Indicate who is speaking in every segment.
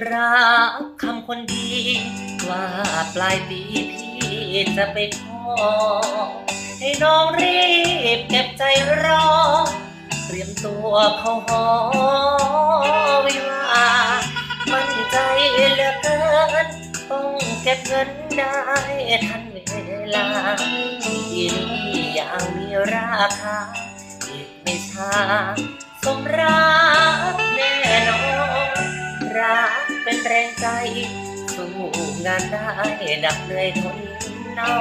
Speaker 1: รักคำคนดี ว่าปลายปีพี่จะไปขอให้น้องรีบเก็บใจรอ เตรียมตัวเข้าหอวิวามั่นใจเหลือเกิน ต้องเก็บเงินได้ทันเวลาที่นี่อย่างมีราคาอีกไม่ช้าสมรัก แรงใจ สู้งานได้ดับเหนื่อยทนเนา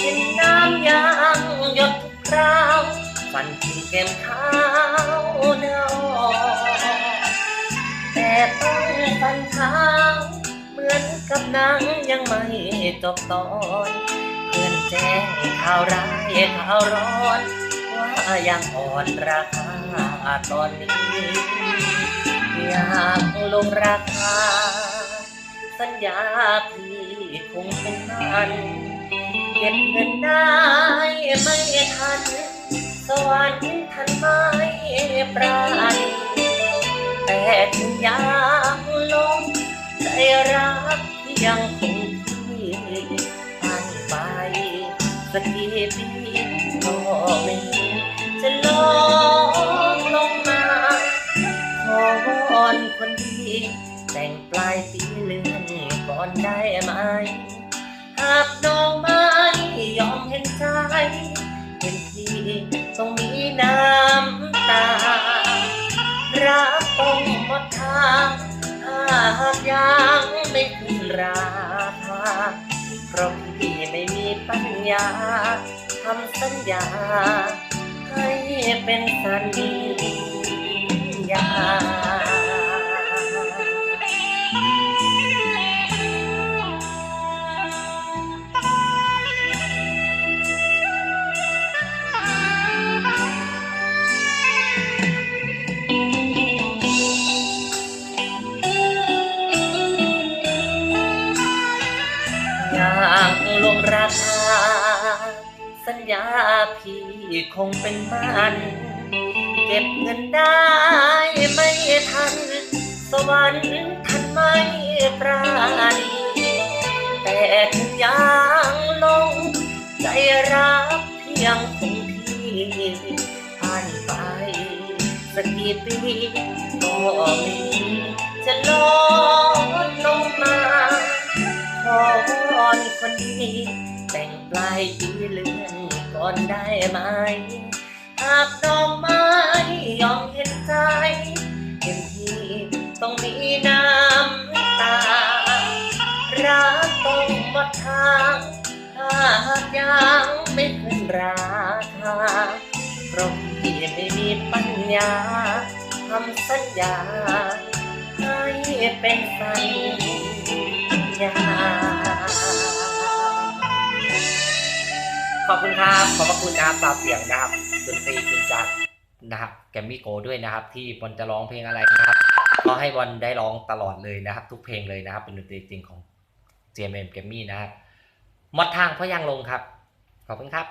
Speaker 1: เห็นน้ำยางหยดทุกคราวฟันถึงแก้มขาวเนาแต่ต้องฟันขาวเหมือนกับนังยังไม่จบตอนเพื่อนแจ้งข่าวร้ายข่าวร้อนว่ายังอ่อนราคาตอนนี้อยากลงราคา สัญญาพี่คงเป็นมันเก็บเงินได้ไม่ทัน สวรรค์ทันไม่ปราณีแต่ถึงยากลงใจรักยังคงที่ผ่านไปสักกี่ปีก็ไม่จะลองลงมาขอวอนคนดีแต่งปลายปี ใจเห็นพี่ต้องมีน้ำตา รักต้องหมดทางหากยังไม่ขึ้นราคาเพราะพี่ไม่มีปัญญาทำสัญญา ให้เป็นสัญญ ลงราคา สัญญาพี่คงเป็นมันเก็บเงินได้ไม่ทัน สวรรค์ทันไม่ปราณีแต่ถึงอย่างลง ใจรักเพียงคงที่ผ่านไปสักกี่ปีก็ม่จะลดลงมา คนดี แต่งปลายปีเลื่อนก่อนได้ไหม หากน้องไม่ยอมเห็นใจเห็นพี่ต้องมีน้ำตา รักต้องหมดทางถ้าหากยังไม่ขึ้นราคาเพราะพี่ไม่มีปัญญาทำสัญญาให้เป็นสัญญ อบคุณครับ ขอบพระคุณนะครับตาเสียงนะครับดนตรีจริงจังนะครับแกมมี่โกด้วยนะครับ ที่บอลจะร้องเพลงอะไรนะครับก็ให้บอลได้ร้องตลอดเลยนะครับ ทุกเพลงเลยนะครับ เป็นดนตรีจริงของ GMM แกมมี่นะครับมดทางเพราะยังลงครับ ขอบคุณครับ